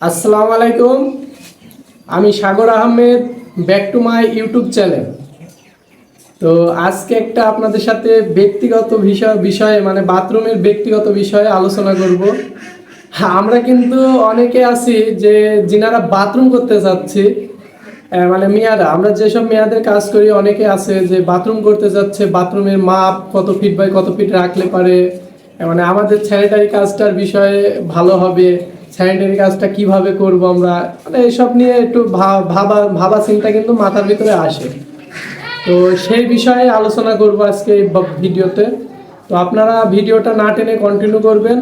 আসসালামু আলাইকুম। আমি Sagar Ahmed back to my YouTube channel. তো আজকে একটা আপনাদের সাথে ব্যক্তিগত বিষয় বিষয়ে মানে বাথরুমের ব্যক্তিগত বিষয়ে আলোচনা করব। হ্যাঁ, আমরা কিন্তু অনেকে আছি যে যিনারা বাথরুম করতে চাচ্ছি মানে মেয়ারা আমরা যেসব মেয়াদের কাজ করি অনেকে আছে যে বাথরুম করতে যাচ্ছে বাথরুমের মাপ কত ফিট বাই কত ফিট রাখলে পারে মানে আমাদের স্যানিটারি কাজটার বিষয়ে ভালো হবে। স্যানিটারি কাজটা কীভাবে করব আমরা? মানে এসব নিয়ে একটু ভাবা ভাবা চিন্তা কিন্তু মাথার ভিতরে আসে। তো সেই বিষয়ে আলোচনা করব আজকে এই ভিডিওতে। তো আপনারা ভিডিওটা না টেনে কন্টিনিউ করবেন।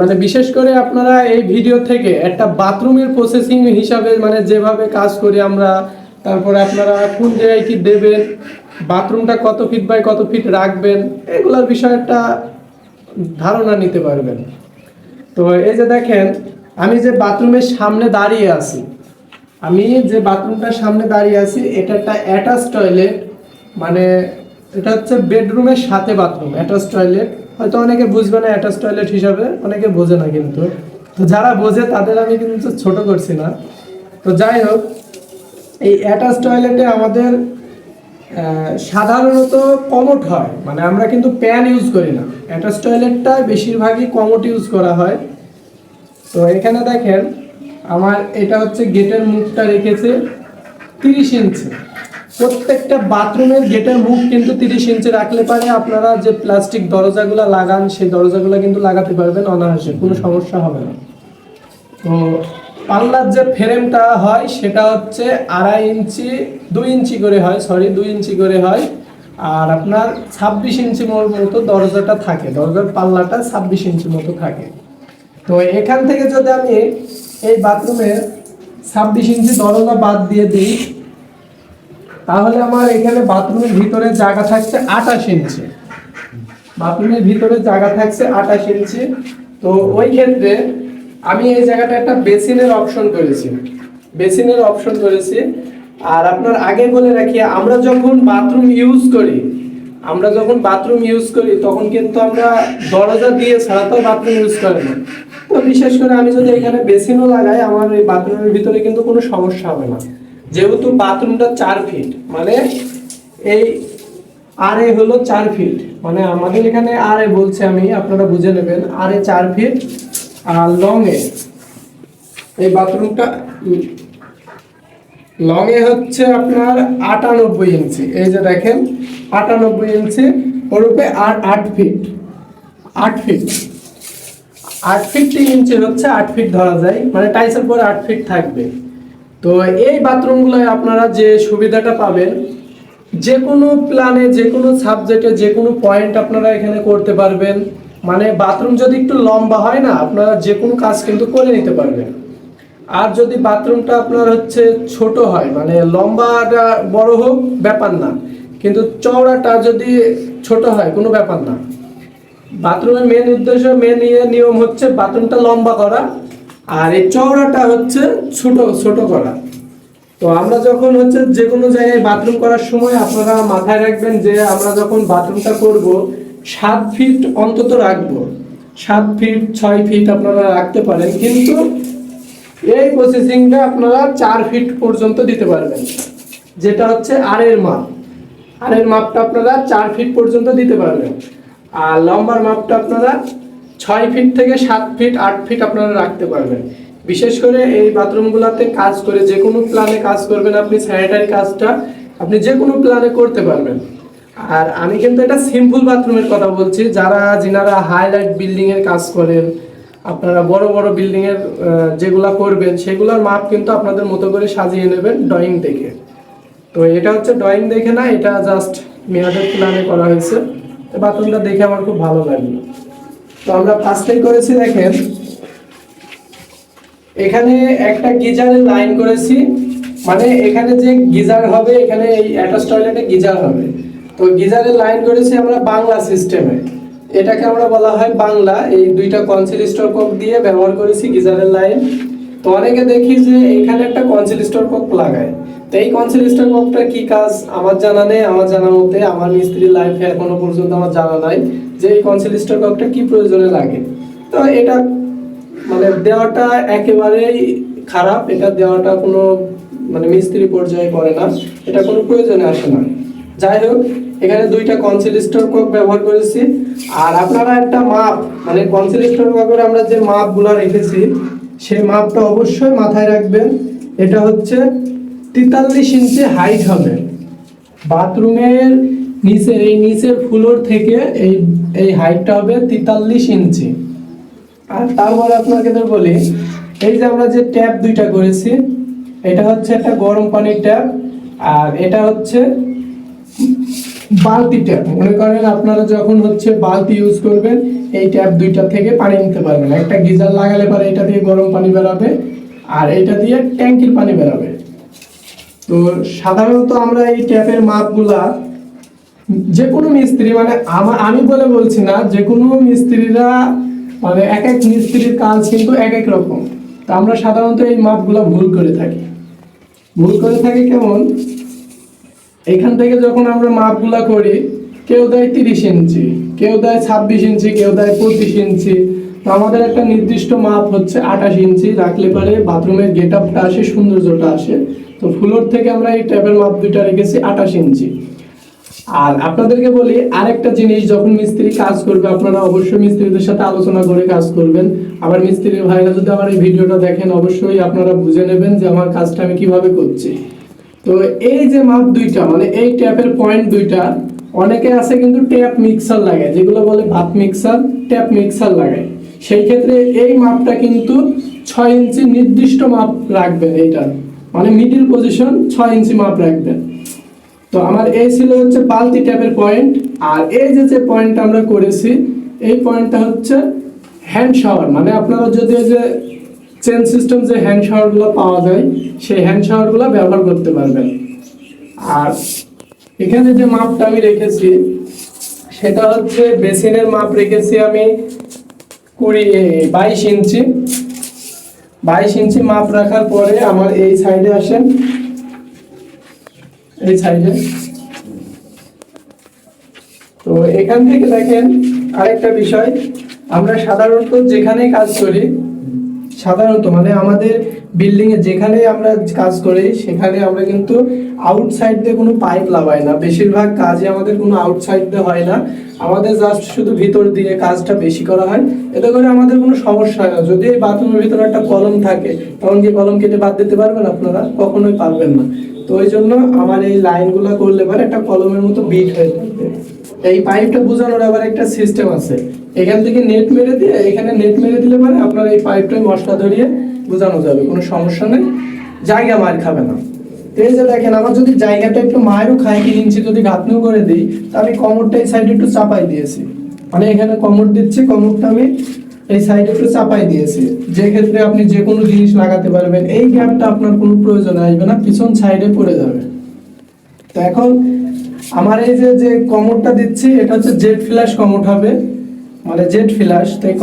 মানে বিশেষ করে আপনারা এই ভিডিও থেকে একটা বাথরুমের প্রসেসিং হিসাবে মানে যেভাবে কাজ করি আমরা, তারপরে আপনারা কোন জায়গায় কি দেবেন বাথরুমটা কত ফিট বাই কত ফিট রাখবেন, এগুলোর বিষয়ে একটা ধারণা নিতে পারবেন। তো এই যে দেখেন আমি যে বাথরুমের সামনে দাঁড়িয়ে আছি, আমি যে বাথরুমটার সামনে দাঁড়িয়ে আছি, এটা একটা অ্যাটাচ টয়লেট মানে এটা হচ্ছে বেডরুমের সাথে বাথরুম অ্যাটাচ টয়লেট হয়তো অনেকে বুঝবে না অ্যাটাচ টয়লেট হিসাবে, অনেকে বোঝে না কিন্তু। তো যারা বোঝে তাদের আমি কিন্তু ছোট করছি না। তো যাই হোক, এই অ্যাটাচ টয়লেটে আমাদের সাধারণত কমোট হয়। মানে আমরা কিন্তু প্যান ইউজ করি না। অ্যাটাচ টয়লেটটা বেশিরভাগই কমোট ইউজ করা হয়। তো এখানে দেখেন, আমার এটা হচ্ছে গেটের মুখটা রেখেছে তিরিশ ইঞ্চি প্রত্যেকটা বাথরুমের গেটের মুখ কিন্তু তিরিশ ইঞ্চি রাখলে পারে। আপনারা যে প্লাস্টিক দরজাগুলো লাগান, সেই দরজাগুলো কিন্তু লাগাতে পারবেন অনায়াসে, কোনো সমস্যা হবে না। তো পাল্লার যে ফ্রেমটা হয়, সেটা হচ্ছে আড়াই ইঞ্চি দুই ইঞ্চি করে হয় সরি দুই ইঞ্চি করে হয়। আর আপনার ছাব্বিশ ইঞ্চি মতো দরজাটা থাকে, দরজার পাল্লাটা ছাব্বিশ ইঞ্চি মতো থাকে। তো এখান থেকে যদি আমি এই বাথরুমের ছাব্বিশ ইঞ্চি দরজা বাদ দিয়ে দিই, তাহলে আমার এখানে বাথরুমের ভিতরে জায়গা থাকছে আঠাশ ইঞ্চি। বাথরুমের ভিতরে জায়গা থাকছে আঠাশ ইঞ্চি। তো ওই ক্ষেত্রে আমি এই জায়গাটা একটা বেসিনের অপশন করেছি। বেসিনের অপশন করেছি। আর আপনার আগে বলে রাখি, আমরা যখন বাথরুম ইউজ করি, আমরা যখন বাথরুম ইউজ করি, তখন কিন্তু আমরা দরজা দিয়ে ছাড়া তো বাথরুম ইউজ করে না। বিশেষ করে আমি যদি এখানে বেসিনও লাগাই, আমার এই বাথরুমের ভিতরে কিন্তু কোনো সমস্যা হবে না। যেহেতু বাথরুমটা চার ফিট মানে এই আর এ হলো চার ফিট। মানে আমাদের এখানে আর এ বলছে আমি, আপনারা বুঝে নেবেন, আর এ চার ফিট আর লং এ। এই বাথরুমটা লং এ হচ্ছে আপনার আটানব্বই ইঞ্চি। এই যে দেখেন, আটানব্বই ইঞ্চি ওরূপে আট আট ফিট আট ফিট। আট ফিট তিন ইঞ্চি হচ্ছে, আট ফিট ধরা যায়। মানে টাইসের পরে আট ফিট থাকবে। তো এই বাথরুমগুলোয় আপনারা যে সুবিধাটা পাবেন, যে কোনো প্ল্যানে যে কোনো সাবজেক্টে যে কোনো পয়েন্ট আপনারা এখানে করতে পারবেন। মানে বাথরুম যদি একটু লম্বা হয় না, আপনারা যে কোনো কাজ কিন্তু করে নিতে পারবেন। আর যদি বাথরুমটা আপনার হচ্ছে ছোট হয় মানে লম্বাটা বড় হোক, ব্যাপার না। কিন্তু চওড়াটা যদি ছোট হয়, কোনো ব্যাপার না। বাথরুমের মেন উদ্দেশ্য মেন ইয়ে নিয়ম হচ্ছে বাথরুমটা লম্বা করা, আর এই চওড়াটা হচ্ছে ছোট ছোট করা। তো আমরা যখন হচ্ছে যে কোনো জায়গায় বাথরুম করার সময় আপনারা মাথায় রাখবেন যে আমরা যখন বাথরুমটা করব, সাত ফিট অন্তত রাখব। সাত ফিট ছয় ফিট আপনারা রাখতে পারেন, কিন্তু এই প্রসেসিংটা আপনারা চার ফিট পর্যন্ত দিতে পারবেন, যেটা হচ্ছে আরের মাপ। আরের মাপটা আপনারা চার ফিট পর্যন্ত দিতে পারবেন। আর লম্বার মাপটা আপনারা ছয় ফিট থেকে সাত ফিট আট ফিট আপনারা রাখতে পারবেন। বিশেষ করে এই বাথরুমগুলোতে কাজ করে যে কোনো প্ল্যানে কাজ করবেন, আপনি স্যানিটারি কাজটা আপনি যে কোনো প্ল্যানে করতে পারবেন। আর আমি কিন্তু এটা সিম্পল বাথরুমের কথা বলছি। যারা, যিনারা হাইলাইট বিল্ডিংয়ের কাজ করেন, আপনারা বড় বড় বিল্ডিংয়ের যেগুলা করবেন, সেগুলোর মাপ কিন্তু আপনাদের মতো করে সাজিয়ে নেবেন ড্রয়িং দেখে। তো এটা হচ্ছে ড্রয়িং দেখে না, এটা জাস্ট মেয়াদের প্ল্যানে করা হয়েছে। বাথরুমটা দেখে আমার খুব ভালো লাগল। তো আমরা ফার্স্টেই করেছি দেখেন। এখানে একটা গিজারের লাইন করেছি। মানে এখানে যে গিজার হবে, এখানে এই অ্যাটাচ টয়লেটে গিজার হবে। তো গিজারের লাইন করেছি আমরা বাংলা সিস্টেমে এটাকে আমরা বলা হয় বাংলা। এই দুইটা কনসিলিস্টর কক দিয়ে ব্যবহার করেছি গিজারের লাইন। তো অনেকে দেখি যে এখানে একটা কনসিলিস্টর কক লাগায়। তো এই কনসিলিস্টর ককটা কি কাজ? আমার জানা নেই, আমার জানা মতে আমার মিস্ত্রির লাইফে এখনও পর্যন্ত আমার জানা নাই যে এই কনসিলিস্টর ককটা কি প্রয়োজনে লাগে। তো এটা মানে দেওয়াটা একেবারেই খারাপ, এটা দেওয়াটা কোনো মানে মিস্ত্রি পর্যায়ে পড়ে না, এটা কোনো প্রয়োজনে আসে না। যাই হোক, এখানে দুইটা কনসিলিস্টর কক ব্যবহার করেছি। আর আপনারা একটা মাপ মানে কনসিলিস্টর ককের আমরা যে মাপগুলো রেখেছি সেই মাপটা অবশ্যই মাথায় রাখবেন। এটা হচ্ছে তেতাল্লিশ ইঞ্চি হাইট হবে। বাথরুমের নিচে, এই নিচের ফ্লোর থেকে এই এই হাইটটা হবে তেতাল্লিশ ইঞ্চি। আর তারপরে আপনাকে বলি, এই যে আমরা যে ট্যাপ দুইটা করেছি, এটা হচ্ছে একটা গরম পানির ট্যাপ আর এটা হচ্ছে বালতি ট্যাপ। মনে করেন আপনারা যখন হচ্ছে বালতি ইউজ করবেন, এই ট্যাপ দুইটা থেকে পানি নিতে পারবেন। একটা গিজার লাগালে পরে এটা দিয়ে গরম পানি বেরাবে, আর এটা দিয়ে ট্যাঙ্কির পানি বেরাবে। তো সাধারণত আমরা এই ট্যাপের মাপগুলা যে কোনো মিস্ত্রি মানে আমা- আমি বলে বলছি না যে কোনো মিস্ত্রিরা মানে এক এক মিস্ত্রির কাজ কিন্তু এক এক রকম। তো আমরা সাধারণত এই মাপগুলো ভুল করে থাকি। ভুল করে থাকি কেমন? এখান থেকে যখন আমরা মাপগুলা করি, কেউ দেয় তিরিশ ইঞ্চি, কেউ দেয় ছাব্বিশ ইঞ্চি, কেউ দেয় পঁচিশ ইঞ্চি। তো আমাদের একটা নির্দিষ্ট মাপ হচ্ছে আঠাশ ইঞ্চি, রাখলে পারে বাথরুমের গেট আপটা আসে, সৌন্দর্যটা আসে। তো ফ্লোর থেকে আমরা এই ট্যাপের মাপ দুইটা রেখেছি, আঠাশ ইঞ্চি। আর আপনাদেরকে বলি, আরেকটা জিনিস, যখন মিস্ত্রি কাজ করবে, আপনারা অবশ্যই মিস্ত্রিদের সাথে আলোচনা করে কাজ করবেন। আবার মিস্ত্রির ভাইরা যদি আমার এই ভিডিওটা দেখেন, অবশ্যই আপনারা বুঝে নেবেন যে আমার কাজটা আমি কীভাবে করছি। তো এই যে মাপ দুইটা মানে এই ট্যাপের পয়েন্ট দুইটা, অনেকে আছে কিন্তু ট্যাপ মিক্সার লাগায়, যেগুলো বলে ভাত মিক্সার ট্যাপ মিক্সার লাগায়। সেই ক্ষেত্রে এই মাপটা কিন্তু ছয় ইঞ্চি নির্দিষ্ট মাপ রাখবেন এইটার মানে মিডিল পজিশন ছয় ইঞ্চি মাপ রাখবেন। তো আমার এই ছিল হচ্ছে বালতি ট্যাপের পয়েন্ট আর এই যে যে পয়েন্টটা আমরা করেছি, এই পয়েন্টটা হচ্ছে হ্যান্ড শাওয়ার মানে আপনারা যদি যে চেন সিস্টেম যে হ্যান্ড শাওয়ারগুলো পাওয়া যায়, সেই হ্যান্ড শাওয়ারগুলো ব্যবহার করতে পারবেন। আর এখানে যে মাপটা আমি রেখেছি, সেটা হচ্ছে বেসিনের মাপ রেখেছি আমি কুড়ি বাইশ ইঞ্চি। বাইশ ইঞ্চি মাপ রাখার পরে আমার এই সাইডে আসেন। এই সাইডে। তো এখান থেকে দেখেন আরেকটা বিষয়, আমরা সাধারণত যেখানে কাজ করি সাধারণত মানে আমাদের বিল্ডিং এ যেখানে আমরা কাজ করি, সেখানে আমরা কিন্তু আউটসাইড দিয়ে কোনো পাইপ লাগাই না। বেশিরভাগ কাজে আমাদের কোনো আউটসাইড দিয়ে হয় না। আমাদের জাস্ট শুধু ভিতর দিয়ে কাজটা বেশি করা হয়। এতে করে আমাদের কোনো সমস্যা হয় না। যদি এই বাথরুমের ভিতরে একটা কলম থাকে, তখন কি কলম কেটে বাদ দিতে পারবেন আপনারা? কখনোই পারবেন না। তো ওই জন্য আমার এই লাইনগুলো করলে পরে একটা কলমের মতো বিট হয়ে থাকবে এই পাইপটা বোঝানোর আবার একটা সিস্টেম আছে। এখান থেকে নেট মেরে দিয়ে, এখানে নেট মেরে দিলে পরে আপনার এই পাইপটাই মশলা ধরিয়ে বোঝানো যাবে, কোনো সমস্যা নেই। জায়গা মার খাবে না। এই যে দেখেন, আমার যদি জায়গাটা একটু মায়েরও খাই তিন ইঞ্চি যদি গাঁথনিও করে দিই তা আমি কমরটা এই সাইডে একটু চাপাই দিয়েছি। মানে এখানে কমর দিচ্ছি, কমরটা আমি এই সাইডে একটু চাপাই দিয়েছি। যে ক্ষেত্রে আপনি যে কোনো জিনিস লাগাতে পারবেন, এই গ্যাপটা আপনার কোনো প্রয়োজন আসবে না, পিছন সাইডে পড়ে যাবে। তো এখন আমার এই যে যে কমোডটা দিচ্ছি, এটা হচ্ছে জেড ফ্ল্যাশ কমোড হবে। মানে জেড ফ্ল্যাশ। তো এই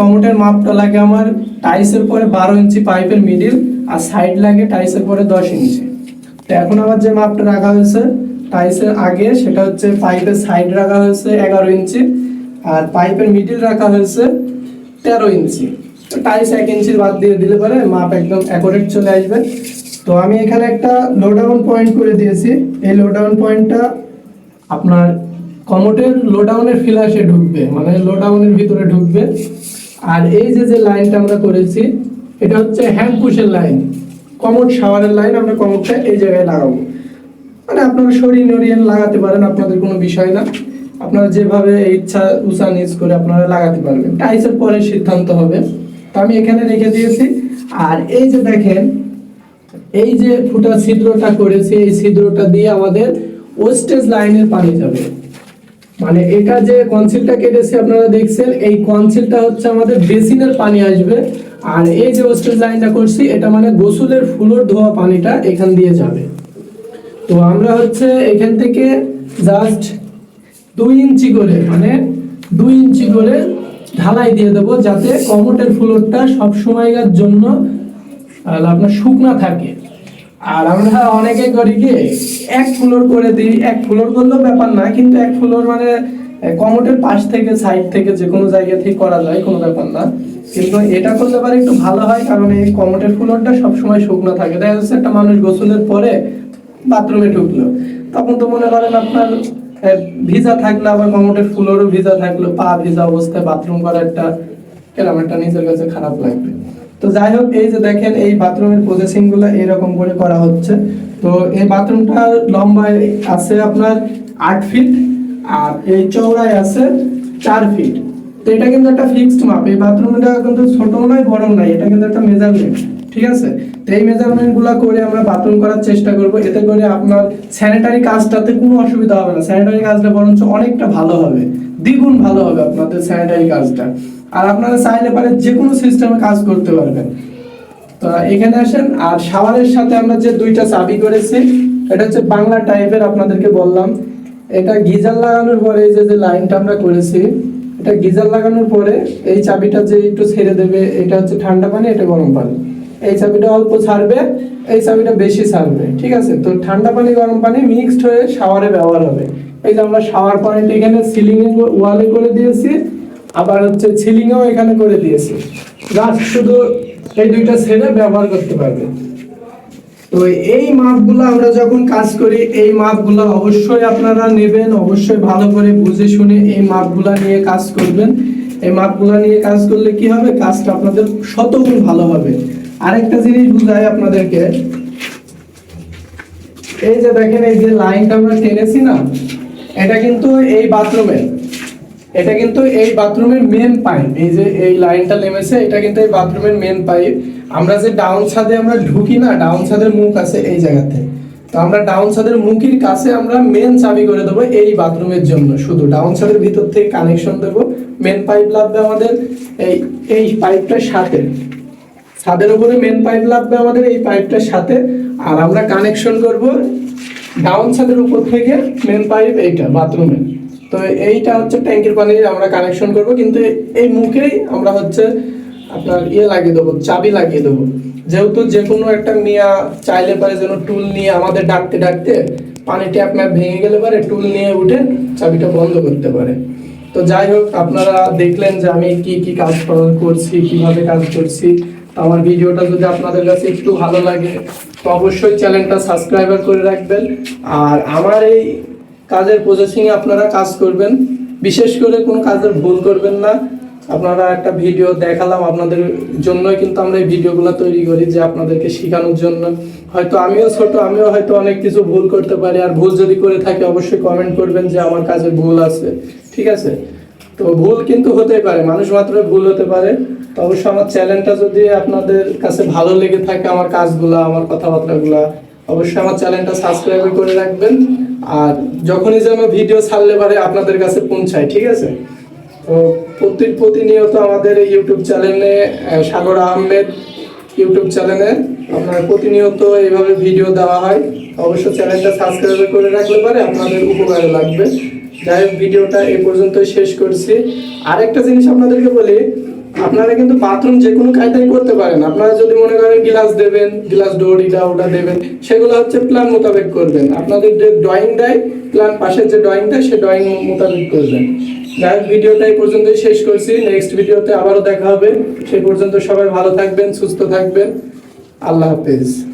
মাপটা লাগে আমার টাইসের পরে বারো ইঞ্চি পাইপের মিডিল আর সাইড লাগে টাইসের পরে দশ ইঞ্চি। তো এখন আমার যে মাপটা রাখা হয়েছে, টাইসের আগে সেটা হচ্ছে পাইপের সাইড রাখা হয়েছে এগারো ইঞ্চি আর পাইপের মিডিল রাখা হয়েছে তেরো ইঞ্চি। তো টাইস এক ইঞ্চির বাদ দিয়ে দিলে পরে মাপ একদম অ্যাকোরেট চলে আসবে। তো আমি এখানে একটা লোডাউন পয়েন্ট করে দিয়েছি। এই লোডাউন পয়েন্টটা আপনার কমোটের লোডাউনের ফ্ল্যাশে ঢুকবে মানে লোডাউনের ভিতরে ঢুকবে। আর এই যে যে লাইনটা আমরা করেছি, এটা হচ্ছে হ্যান্ড লাইন কমোড শাওয়ারের লাইন আমরা কমোডটা এই জায়গায় লাগাবো। মানে আপনারা সরিয়ে নড়িয়ে লাগাতে পারেন, আপনাদের কোনো বিষয় না। আপনারা যেভাবে ইচ্ছা, উঁচা নিচ করে আপনারা লাগাতে পারবেন। টাইসের পরে সিদ্ধান্ত হবে। তো আমি এখানে রেখে দিয়েছি। আর এই যে দেখেন, এই যে ফুটা ছিদ্রটা করেছি, এই ছিদ্রটা দিয়ে আমাদের ওয়েস্টেজ লাইনের পানি যাবে। মানে এটা যে কনসিলটা কেটেছি আপনারা দেখছেন, এই কনসিলটা হচ্ছে আমাদের বেসিনের পানি আসবে। আর এই যে ওয়েস্টেজ লাইনটা করছি, এটা মানে গোসলের ফুলোর ধোয়া পানিটা এখান দিয়ে যাবে। তো আমরা হচ্ছে এখান থেকে জাস্ট দুই ইঞ্চি করে মানে দুই ইঞ্চি করে ঢালাই দিয়ে দেবো, যাতে কমোটের ফ্লোরটা সব সময়কার জন্য আপনার শুকনা থাকে। আর আমরা অনেকে করি কি, এক ফ্লোর করে দিই, এক ফ্লোর করলেও ব্যাপার না, কিন্তু এক ফ্লোর মানে কমোটের পাশ থেকে, সাইড থেকে যে কোনো জায়গা থেকে করা যায়, কোনো ব্যাপার না। কিন্তু এটা করলে পারে একটু ভালো হয়, কারণ এই কমোটের ফ্লোরটা সবসময় শুকনো থাকে। দেখা যাচ্ছে একটা মানুষ গোসলের পরে বাথরুমে ঢুকলো, তখন তো মনে করেন আপনার ভিজা থাকলে আবার কমোটের ফ্লোরও ভিজা থাকল, পা ভিজা অবস্থায়, বাথরুম করা একটা কেরম একটা নিজের কাছে খারাপ লাগবে। তো যাই হোক এই যে দেখেন, এই বাথরুমের প্রসেসিংগুলো এরকম করে করা হচ্ছে। তো এই বাথরুমটা লম্বায় আছে আপনার আট ফিট আর এই চওড়ায় আছে চার ফিট তো এটা কিন্তু একটা ফিক্সড মাপ। এই বাথরুমটা কিন্তু ছোট নয় বড় নয়। এটা কিন্তু একটা মেজারমেন্ট ঠিক আছে? তো এই মেজারমেন্টগুলা করে আমরা বাথরুম করার চেষ্টা করব। এতে করে আপনার স্যানিটারি কাজটাতে কোনো অসুবিধা হবে না। স্যানিটারি কাজটা বরঞ্চ অনেকটা ভালো হবে। দ্বিগুণ ভালো হবে আপনাদের স্যানিটারি কাজটা। আর আপনারা চাইলে পারে যে কোনো সিস্টেমে কাজ করতে পারবেন। তো এখানে আসেন, আর শাওয়ারের সাথে আমরা যে দুইটা চাবি করেছি, এটা হচ্ছে বাংলা টাইপের আপনাদেরকে বললাম। এটা গিজার লাগানোর পরে যে যে লাইনটা আমরা করেছি, এটা গিজার লাগানোর পরে এই চাবিটা যে একটু ছেড়ে দেবে, এটা হচ্ছে ঠান্ডা পানি, এটা গরম পানি। এই চাবিটা অল্প ছাড়বে, এই চাবিটা বেশি ছাড়বে, ঠিক আছে? তো ঠান্ডা পানি, গরম পানি মিক্সড হয়ে শাওয়ারে ব্যবহার হবে। এই যে আমরা শাওয়ার পয়েন্ট এখানে সিলিং এ ওয়ালে করে দিয়েছি আবার হচ্ছে সিলিংও এখানে করে দিয়েছি। গাছ শুধু এই দুইটা ছেড়ে ব্যবহার করতে পারবে। তো এই মাপগুলো আমরা যখন কাজ করি, এই মাপগুলো অবশ্যই আপনারা নেবেন, অবশ্যই ভালো করে বুঝে শুনে এই মাপগুলো নিয়ে কাজ করবেন। এই মাপগুলো নিয়ে কাজ করলে কি হবে? কাজটা আপনাদের শতগুণ ভালো হবে। আরেকটা জিনিস বুঝাই আপনাদেরকে। এই যে দেখেন, এই যে লাইনটা আমরা টেনেছি না, এটা কিন্তু এই বাথরুমের এটা কিন্তু এই বাথরুমের মেন পাইপ এই যে এই লাইনটা নেমেছে, এটা কিন্তু এই বাথরুমের মেন পাইপ আমরা যে ডাউন ছাদে আমরা ঢুকি না ডাউন ছাদের মুখ আছে এই জায়গাতে। তো আমরা ডাউন ছাদের মুখের কাছে আমরা মেন চাবি করে দেবো এই বাথরুমের জন্য, শুধু। ডাউন ছাদের ভিতর থেকে কানেকশন দেবো মেন পাইপ লাগবে আমাদের এই এই পাইপটার সাথে। ছাদের উপরে মেন পাইপ লাগবে আমাদের এই পাইপটার সাথে। আর আমরা কানেকশন করব ডাউন ছাদের উপর থেকে মেন পাইপ এইটা বাথরুমে তো এইটা হচ্ছে ট্যাঙ্কির পানি, আমরা কানেকশন করব, কিন্তু এই মুখেই আমরা হচ্ছে আপনার ইয়ে লাগিয়ে দেবো, চাবি লাগিয়ে দেবো। যেহেতু যে কোনো একটা মিয়া চাইলে পারে যেন টুল নিয়ে আমাদের ডাকতে ডাকতে পানি ট্যাপ ম্যাপ ভেঙে গেলে পারে টুল নিয়ে উঠে চাবিটা বন্ধ করতে পারে। তো যাই হোক, আপনারা দেখলেন যে আমি কি কি কাজ করছি, কীভাবে কাজ করছি। আমার ভিডিওটা যদি আপনাদের কাছে একটু ভালো লাগে, তো অবশ্যই চ্যানেলটা সাবস্ক্রাইবার করে রাখবেন। আর আমার এই কাজের প্রসেসিংয়ে আপনারা কাজ করবেন। বিশেষ করে কোনো কাজের ভুল করবেন না। আপনারা একটা ভিডিও দেখালাম আপনাদের জন্যই, কিন্তু আমরা এই ভিডিওগুলো তৈরি করি যে আপনাদেরকে শেখানোর জন্য। হয়তো আমিও ছোট, আমিও হয়তো অনেক কিছু ভুল করতে পারি। আর ভুল যদি করে থাকি, অবশ্যই কমেন্ট করবেন যে আমার কাজে ভুল আছে। ঠিক আছে? তো ভুল কিন্তু হতেই পারে। মানুষ মাত্র ভুল হতে পারে। তো অবশ্যই আমার চ্যানেলটা যদি আপনাদের কাছে ভালো লেগে থাকে, আমার কাজগুলা, আমার কথাবার্তাগুলা অবশ্যই আমার চ্যানেলটা সাবস্ক্রাইব করে রাখবেন। আর যখনই যেন ভিডিও ছাড়লে পারে আপনাদের কাছে পৌঁছায়, ঠিক আছে? তো প্রতি প্রতিনিয়ত আমাদের ইউটিউব চ্যানেলে সাগর আহমেদ ইউটিউব চ্যানেলে আপনার প্রতিনিয়ত এইভাবে ভিডিও দেওয়া হয়। অবশ্যই চ্যানেলটা সাবস্ক্রাইব করে রাখলে পারে আপনাদের উপকারে লাগবে। যাই হোক ভিডিওটা এই পর্যন্তই শেষ করছি। আরেকটা জিনিস আপনাদেরকে বলি আপনারা কিন্তু বাথরুম যে কোনো কায়দায় করতে পারেন। আপনারা যদি মনে করেন গ্লাস দেবেন গ্লাস ডোর এটা ওটা দেবেন, সেগুলো হচ্ছে প্ল্যান মোতাবেক করবেন। আপনাদের যে ড্রয়িং দেয় প্ল্যান পাশের যে ড্রয়িং দেয়, সে ড্রয়িং মোতাবেক করবেন। যাই হোক, ভিডিওটা পর্যন্ত শেষ করছি। নেক্সট ভিডিওতে আবারও দেখা হবে। সে পর্যন্ত সবাই ভালো থাকবেন, সুস্থ থাকবেন। আল্লাহ হাফেজ।